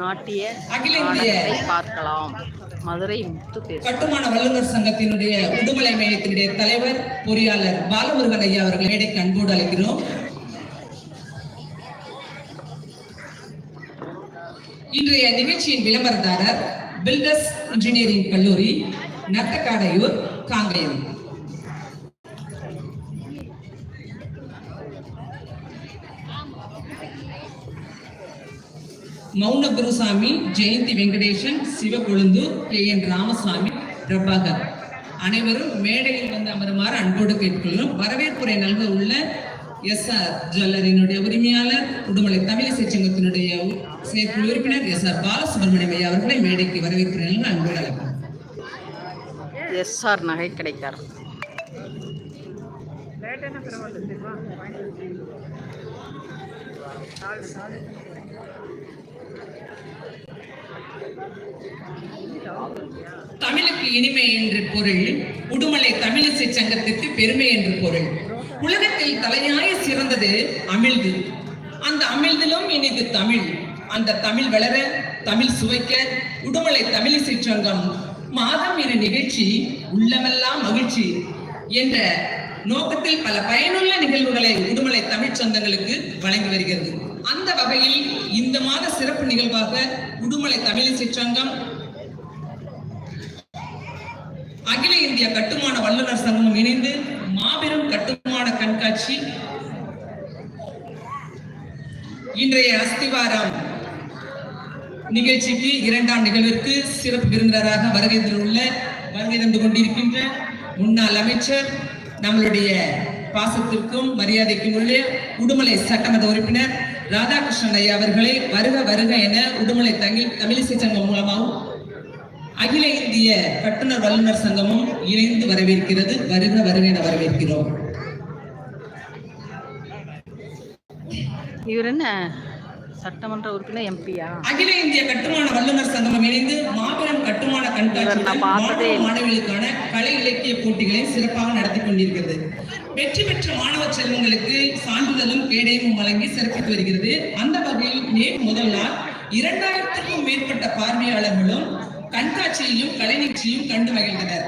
நாட்டிய அகில இந்திய நாடகத்தை பார்க்கலாம். மதுரை முத்து கட்டுமான வல்லுநர் சங்கத்தினுடைய உடுமலை மையத்தினுடைய தலைவர் பொறியாளர் பாலமுருகன் ஐயா அவர்கள் மேடைக்கு அன்போடு அழைக்கிறோம். இன்றைய நிகழ்ச்சியின் விளம்பரதாரர் பில்டர்ஸ் இன்ஜினியரிங் கல்லூரி நத்தக்காடையூர் காங்கயம். மௌன குருசாமி ஜெயந்தி வெங்கடேசன் சிவகொழுந்து கே. என். ராமசாமி பிரபாகர். அனைவரும் மேடையில் வந்து அமருமாறு அன்போடு கேட்டுக்கொள்கிறோம். வரவேற்புரை நல்க உள்ள எஸ். ஆர். ஜுவல்லரினுடைய உரிமையாளர் உடுமலை தமிழிசை சங்கத்தினுடைய செயற்குழு உறுப்பினர் எஸ். ஆர். பாலசுப்ரமணியம் ஐயா அவர்களை மேடைக்கு நல்க அன்போடு அழைக்கிறோம். எஸ்ஆர் நகை கிடைக்கார் தமிழுக்கு இனிமை என்று பொருள் உடுமலை தமிழிசை சங்கத்திற்கு பெருமை என்று பொருள். உலகத்தில் தலையாய சிறந்தது அமிழ்து. அந்த அமிழ்திலும் இனிது தமிழ். அந்த தமிழ் வளர தமிழ் சுவைக்க உடுமலை தமிழிசை சங்கம் மாதம் இரு நிகழ்ச்சி உள்ளமெல்லாம் மகிழ்ச்சி என்ற நோக்கத்தில் பல பயனுள்ள நிகழ்வுகளை உடுமலை தமிழ் சொந்தங்களுக்கு வழங்கி வருகிறது. அந்த வகையில் இந்த மாத சிறப்பு நிகழ்வாக உடுமலை தமிழிசை சங்கம் அகில இந்திய கட்டுமான வல்லுநர் சங்கமும் இணைந்து மாபெரும் கட்டுமான கண்காட்சி. இன்றைய அஸ்திவாரம் நிகழ்ச்சிக்கு இரண்டாம் நிகழ்விற்கு சிறப்பு விருந்தினராக வருகை தந்துள்ள வருகை தந்து கொண்டிருக்கின்ற முன்னாள் அமைச்சர் நம்மளுடைய பாசத்திற்கும் மரியாதைக்கும் உள்ள உடுமலை சட்டமன்ற உறுப்பினர் ராதாகிருஷ்ணன் ஐயா அவர்களை வருக வருக என உடுமலை தமிழ் தமிழிசை சங்கம் மூலமாகவும் அகில இந்திய கட்டுனர் வல்லுநர் சங்கமும் இணைந்து வரவேற்கிறது. வருக வருக என வரவேற்கிறோம். இவர் என்ன? சட்டமன்ற உறுப்பினர் எம்பியா அகில இந்திய கட்டுமான வல்லுநர் சங்கமும் இணைந்து மாபெரும் கட்டுமான கண்காட்சி. மாணவர்களுக்கான கலை இலக்கிய போட்டிகளை சிறப்பாக நடத்தி கொண்டிருக்கிறது. வெற்றி பெற்ற மாணவ செல்வங்களுக்கு சான்றிதழும் கேடயமும் வழங்கி சிறப்பித்து வருகிறது. அந்த வகையில் நேற்று முதல் நாள் இரண்டாயிரத்துக்கும் மேற்பட்ட பார்வையாளர்களும் கண்காட்சியையும் கலை நிகழ்ச்சியும் கண்டு மகிழ்ந்தனர்.